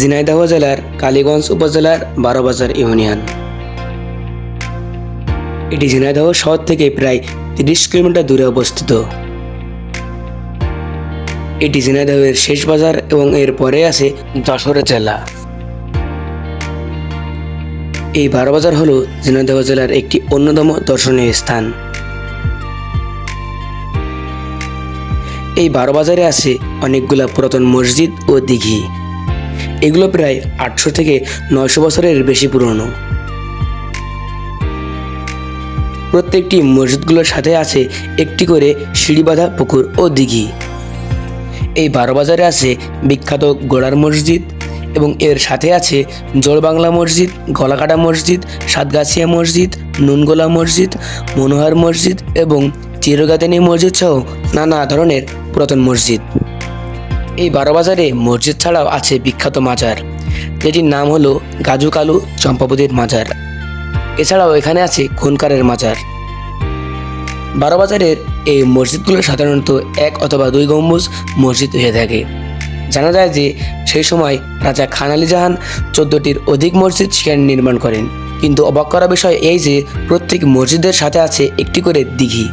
ঝিনাইদহ জেলার কালীগঞ্জ উপজেলার বারোবাজার ইউনিয়ন। এটি ঝিনাইদহ শহর থেকে প্রায় তিরিশ কিলোমিটার দূরে অবস্থিত। এটি ঝিনাইদহের শেষ বাজার এবং এর পরে আছে যশোর জেলা। এই বারোবাজার হল ঝিনাইদহ জেলার একটি অন্যতম দর্শনীয় স্থান। এই বারোবাজারে আছে অনেকগুলা পুরাতন মসজিদ ও দিঘি। এগুলো প্রায় আটশো থেকে নয়শো বছরের বেশি পুরনো। প্রত্যেকটি মসজিদগুলোর সাথে আছে একটি করে সিঁড়িবাঁধা পুকুর ও দিঘি। এই বারোবাজারে আছে বিখ্যাত গোড়ার মসজিদ এবং এর সাথে আছে জোড়বাংলা মসজিদ, গলাকাটা মসজিদ, সাতগাছিয়া মসজিদ, নুনগোলা মসজিদ, মনোহর মসজিদ এবং চিরগাদানি মসজিদ সহ নানা ধরনের পুরাতন মসজিদ। এই বারোবাজারে মসজিদ ছাড়াও আছে বিখ্যাত মাজার। যেটির নাম হলো গাজু কালু চম্পাবতীর মাজার। এছাড়াও এখানে আছে খুনকারের মাজার। বারোবাজারের এই মসজিদগুলো সাধারণত এক অথবা দুই গম্বুজ মসজিদ হয়ে থাকে। জানা যায় যে সেই সময় রাজা খান আলী জাহান চোদ্দটির অধিক মসজিদ সেখানে নির্মাণ করেন। কিন্তু অবাক করা বিষয় এই যে প্রত্যেক মসজিদের সাথে আছে একটি করে দিঘি।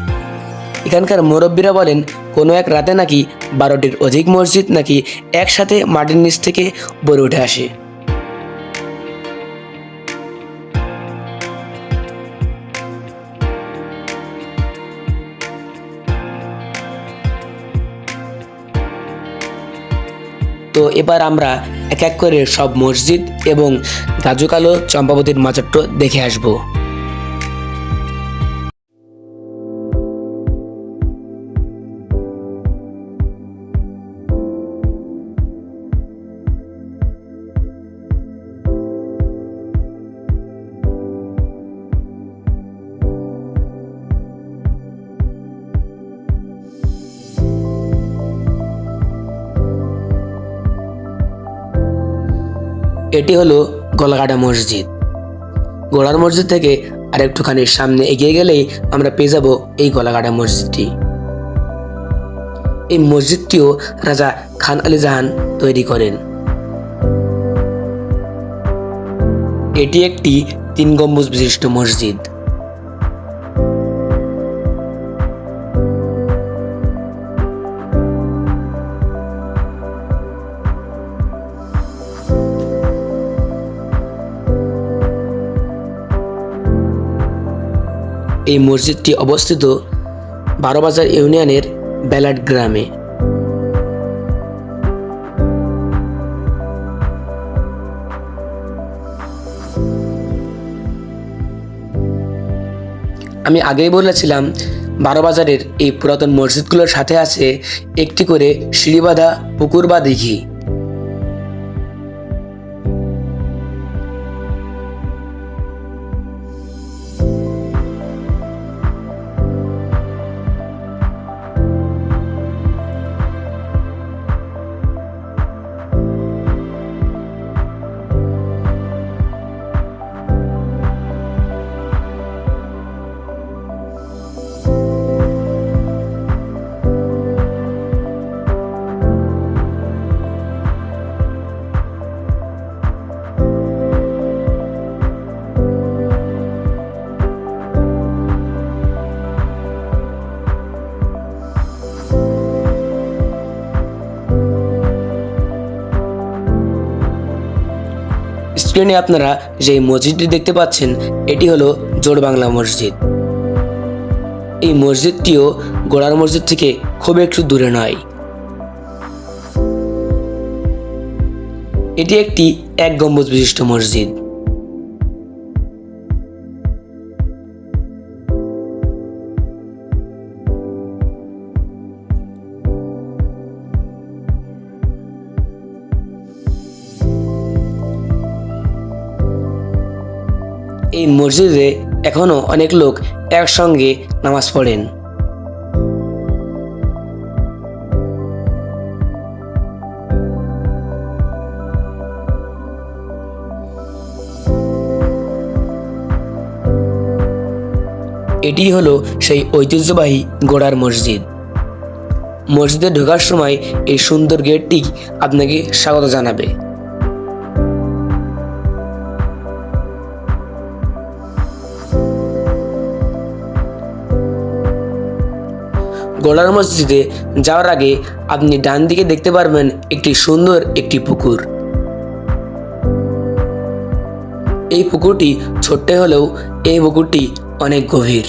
এখানকার মুরব্বীরা বলেন কোনো এক রাতে নাকি বারোটির অধিক মসজিদ নাকি একসাথে মাটির নিচ থেকে বড়ে উঠে আসে। তো এবার আমরা এক এক করে সব মসজিদ এবং গাজুকালো চম্পাবতীর মাজারটা দেখে আসব। এটি হলো গলাকাটা মসজিদ। গোড়ার মসজিদ থেকে আর একটুখানি সামনে এগিয়ে গেলেই আমরা পেয়ে যাব এই গলাকাটা মসজিদটি। এই মসজিদটিও রাজা খান আলী জাহান তৈরি করেন। এটি একটি তিন গম্বুজ বিশিষ্ট মসজিদ। এই মসজিদটি অবস্থিত বারোবাজার ইউনিয়নের বেলাট গ্রামে। আমি আগেই বলেছিলাম, বারোবাজারের এই পুরাতন মসজিদগুলোর সাথে আছে একটি করে সিঁড়িবাঁধা, পুকুর বা দিঘি। স্ক্রিনে আপনারা যে মসজিদটি দেখতে পাচ্ছেন, এটি হলো জোড় বাংলা মসজিদ। এই মসজিদটিও গোড়ার মসজিদ থেকে খুব একটু দূরে নয়। এটি একটি এক গম্বুজ বিশিষ্ট মসজিদ। মসজিদে এখনও অনেক লোক একসঙ্গে নামাজ পড়েন। এটি হলো সেই ঐতিহ্যবাহী গোড়ার মসজিদ। মসজিদে ঢোকার সময় এই সুন্দর গেটটি আপনাকে স্বাগত জানাবে। গোলার মসজিদে যাওয়ার আগে আপনি ডান দিকে দেখতে পারবেন একটি সুন্দর একটি পুকুর। এই পুকুরটি ছোট্ট হলেও এই পুকুরটি অনেক গভীর।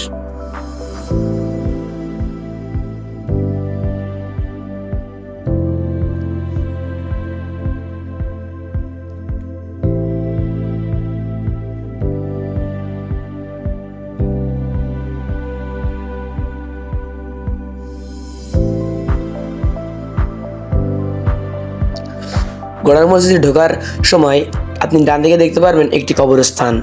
গোড়ার মসজিদে ঢোকার সময় আপনি ডান দিকে দেখতে পারবেন একটি কবরস্থান।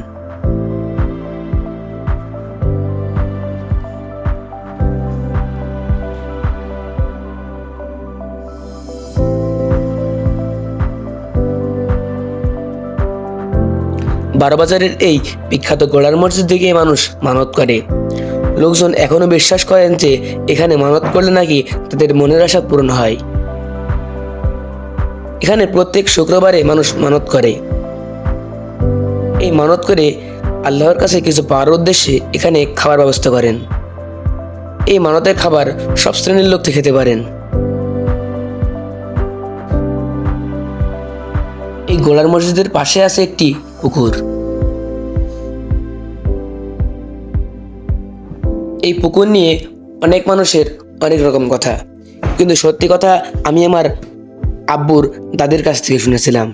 বারোবাজারের এই বিখ্যাত গোড়ার মসজিদ থেকে মানুষ মানত করে। লোকজন এখনও বিশ্বাস করেন যে এখানে মানত করলে নাকি তাদের মনের আশা পূরণ হয়। এখানে প্রত্যেক শুক্রবারে মানুষ মানত করে। এই মানত করে আল্লাহর কাছে কিছু পাওয়ার উদ্দেশ্যে এখানে খাবার ব্যবস্থা করেন। এই মানতের খাবার সব শ্রেণির লোক খেতে পারেন। এই গোলার মসজিদের পাশে আছে একটি পুকুর। এই পুকুর নিয়ে অনেক মানুষের অনেক রকম কথা। কিন্তু সত্যি কথা, আমি আমার আব্বুর দাদির কাছ থেকে শুনেছিলাম।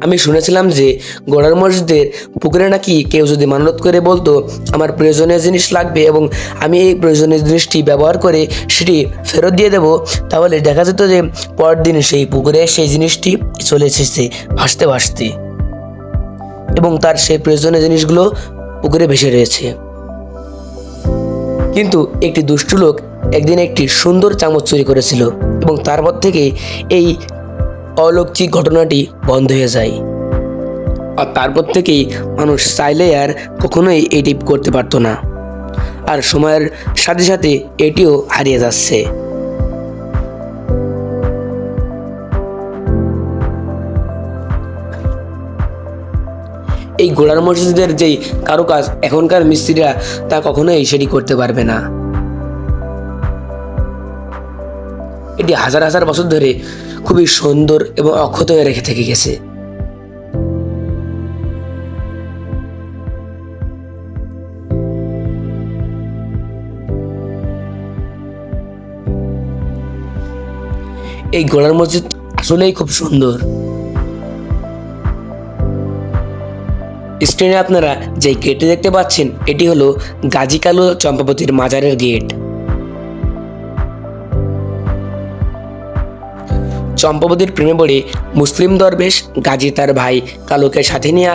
আমি শুনেছিলাম যে গোড়ার মসজিদের পুকুরে নাকি কেউ যদি মানত করে বলতো, আমার প্রয়োজনীয় জিনিস লাগবে এবং আমি এই প্রয়োজনীয় জিনিসটি ব্যবহার করে সেটি ফেরত দিয়ে দেব। তাহলে দেখা যেত যে পরের দিন সেই পুকুরে সেই জিনিসটি চলে এসেছে ভাসতে ভাসতে। এবং তার সেই প্রয়োজনীয় জিনিসগুলো পুকুরে ভেসে রয়েছে। কিন্তু একটি দুষ্টু লোক একদিন একটি সুন্দর চামচ চুরি করেছিল এবং তারপর থেকে এই অলৌকিক ঘটনাটি বন্ধ হয়ে যায়। আর তারপর থেকেই মানুষ চাইলে আর কখনোই এটি করতে পারতো না। আর সময়ের সাথে সাথে এটিও হারিয়ে যাচ্ছে। এই গোড়ার মসজিদের যেই কারুকাজ এখনকার মিস্ত্রিরা তা কখনোই সেটি করতে পারবে না। এটি হাজার হাজার বছর ধরে খুবই সুন্দর এবং অক্ষত হয়ে রেখে থেকে গেছে। এই গোলার মসজিদ আসলেই খুব সুন্দর। স্ক্রিনে আপনারা যে গেটটি দেখতে পাচ্ছেন, এটি হলো গাজী কালু চম্পাবতীর মাজারের গেট। চম্পাবতীর প্রেমে পড়ে মুসলিম দরবেশ গাজী তার ভাই কালুকে সাথে নিয়ে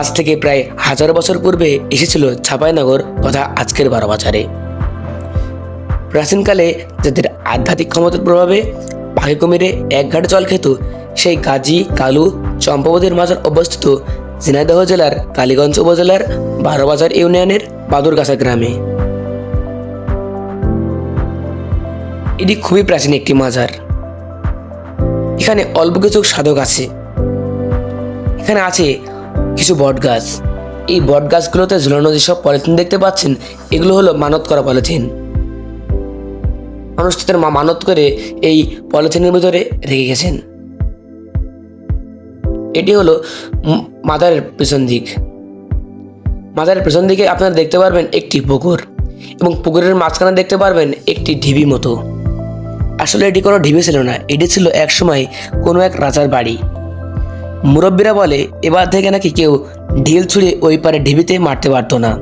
আজ থেকে প্রায় হাজার বছর পূর্বে এসেছিল ছাপাইনগর তথা আজকের বারো বাজারে প্রাচীনকালে যাদের আধ্যাত্মিক ক্ষমতার প্রভাবে পাখি কুমিরে এক ঘাট জল খেত, সেই গাজী, কালু, চম্পাবতীর মাজার অবস্থিত ঝিনাইদহ জেলার কালীগঞ্জ উপজেলার বারোবাজার ইউনিয়নের বাদুরগাছা গ্রামে। এটি খুবই প্রাচীন একটি মাজার। এখানে অল্প কিছু সাধক আছে। এখানে আছে কিছু বট গাছ এই বট গাছগুলোতে ঝুলানো যেসব পলিথিন দেখতে পাচ্ছেন, এগুলো হলো মানত করা পলিথিন। মানুষ তাদের মা মানত করে এই পলিথিনের ভিতরে রেখে গেছেন। এটি হলো মাদারের পেছন দিক। মাজারের পেছন দিকে আপনারা দেখতে পারবেন একটি পুকুর এবং পুকুরের মাঝখানে দেখতে পারবেন একটি ঢিবি মতো। আসলে এটি কোনো ঢিবি ছিল না, এটি ছিল একসময় কোনো এক রাজার বাড়ি। মুরব্বীরা বলে, এবার থেকে নাকি কেউ ঢিল ছুঁড়ে ওই পারে ঢিবিতে মারতে পারতো না।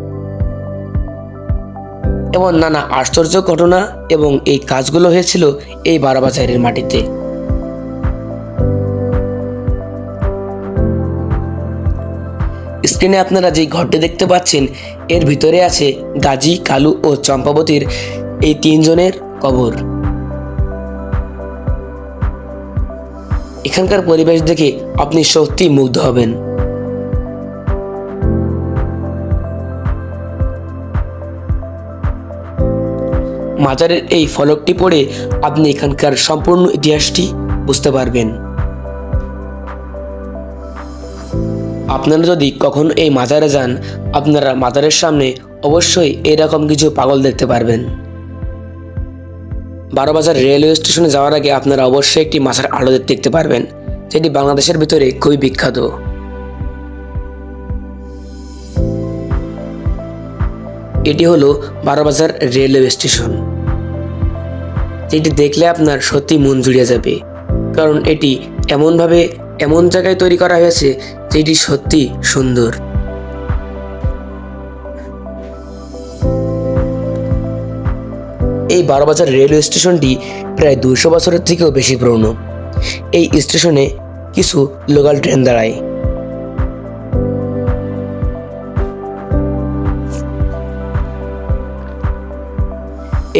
এবং নানা আশ্চর্য ঘটনা এবং এই কাজগুলো হয়েছিল এই বারাবাজারের মাটিতে। স্ক্রিনে আপনারা যে ঘরটি দেখতে পাচ্ছেন, এর ভিতরে আছে গাজী, কালু ও চম্পাবতীর এই তিনজনের কবর। এখানকার পরিবেশ দেখে আপনি সত্যি মুগ্ধ হবেন। মাজারের এই ফলকটি পড়ে আপনি এখানকার সম্পূর্ণ ইতিহাসটি বুঝতে পারবেন। আপনারা যদি কখনো এই মাজারে যান, আপনারা মাজারের সামনে অবশ্যই এরকম কিছু পাগল দেখতে পারবেন। বারোবাজার রেলওয়ে স্টেশনে যাওয়ার আগে আপনারা অবশ্যই একটি মাছের আড়ত দেখতে পারবেন, যেটি বাংলাদেশের ভিতরে খুবই বিখ্যাত। এটি হলো বারোবাজার রেলওয়ে স্টেশন, যেটি দেখলে আপনার সত্যি মন জুড়িয়ে যাবে, কারণ এটি এমনভাবে এমন জায়গায় তৈরি করা হয়েছে যেটি সত্যি সুন্দর। এই বারোবাজার রেলওয়ে স্টেশনটি প্রায় দুশো বছরের থেকেও বেশি পুরনো। এই স্টেশনে কিছু লোকাল ট্রেন দাঁড়ায়।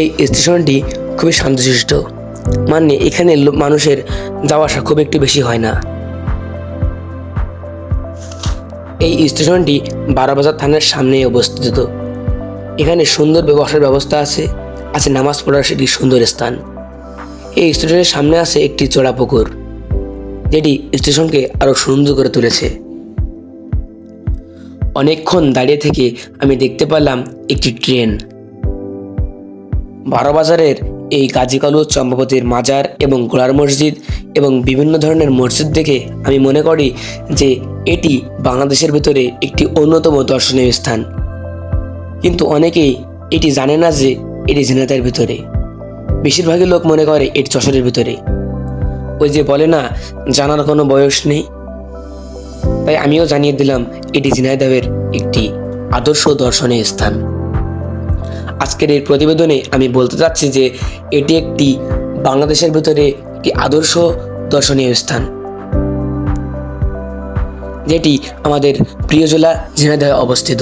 এই স্টেশনটি খুবই শান্তশিষ্ট। মানে এখানে মানুষের যাওয়া আসা খুব একটু বেশি হয় না। এই স্টেশনটি বারোবাজার থানার সামনেই অবস্থিত। এখানে সুন্দর ব্যবসার ব্যবস্থা আছে। আছে নামাজ পড়ার সেটি সুন্দর স্থান। এই স্টেশনের সামনে আছে একটি চড়া পুকুর, যেটি স্টেশনকে আরও সুন্দর করে তুলেছে। অনেকক্ষণ দাঁড়িয়ে থেকে আমি দেখতে পেলাম একটি ট্রেন। বারোবাজারের এই কাজীকালু চম্পাবতীর মাজার এবং গোলার মসজিদ এবং বিভিন্ন ধরনের মসজিদ দেখে আমি মনে করি যে এটি বাংলাদেশের ভিতরে একটি অন্যতম দর্শনীয় স্থান। কিন্তু অনেকেই এটি জানে না যে এটি ঝিনাইদের ভিতরে। বেশিরভাগই লোক মনে করে এটি যশোরের ভিতরে। ওই যে বলে না, জানার কোনো বয়স নেই। তাই আমিও জানিয়ে দিলাম, এটি ঝিনাইদহের একটি আদর্শ দর্শনীয় স্থান। আজকের এই প্রতিবেদনে আমি বলতে চাচ্ছি যে, এটি একটি বাংলাদেশের ভিতরে একটি আদর্শ দর্শনীয় স্থান। যেটি আমাদের প্রিয় জেলা ঝিনাইদহে অবস্থিত।